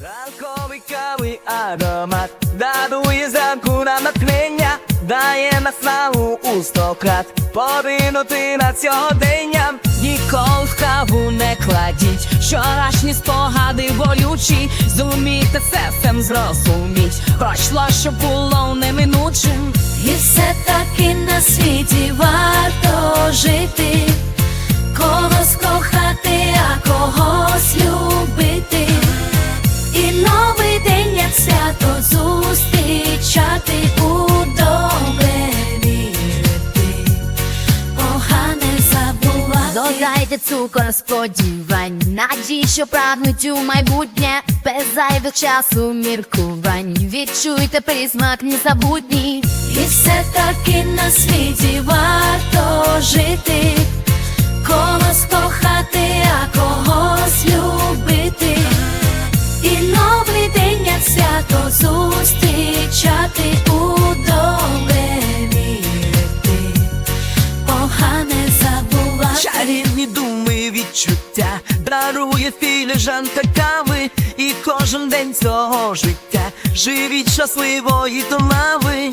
Ранковий аромат дарує зранку нам натхнення, дає наснагу у сто крат поринути над сьогоденням. Ніколи в каву не кладіть, вчорашні спогади болючі, зумійте серцем зрозуміть, пройшло, що було неминучим. І все таки на світі варто жити, когось кохати, а когось любити. Свято зустрічати у добре вірити, погане забувати. Додайте цукор сподівань, надій, що прагнуть у майбутнє, без зайвих часу міркувань. Відчуйте присмак незабутній. І все таки на світі варто жити, свято зустрічати у добре вірити, погане забувати. Чарівні думи відчуття. Дарує філіжанка кави, і кожен день цього життя. Живіть щасливо і до лави.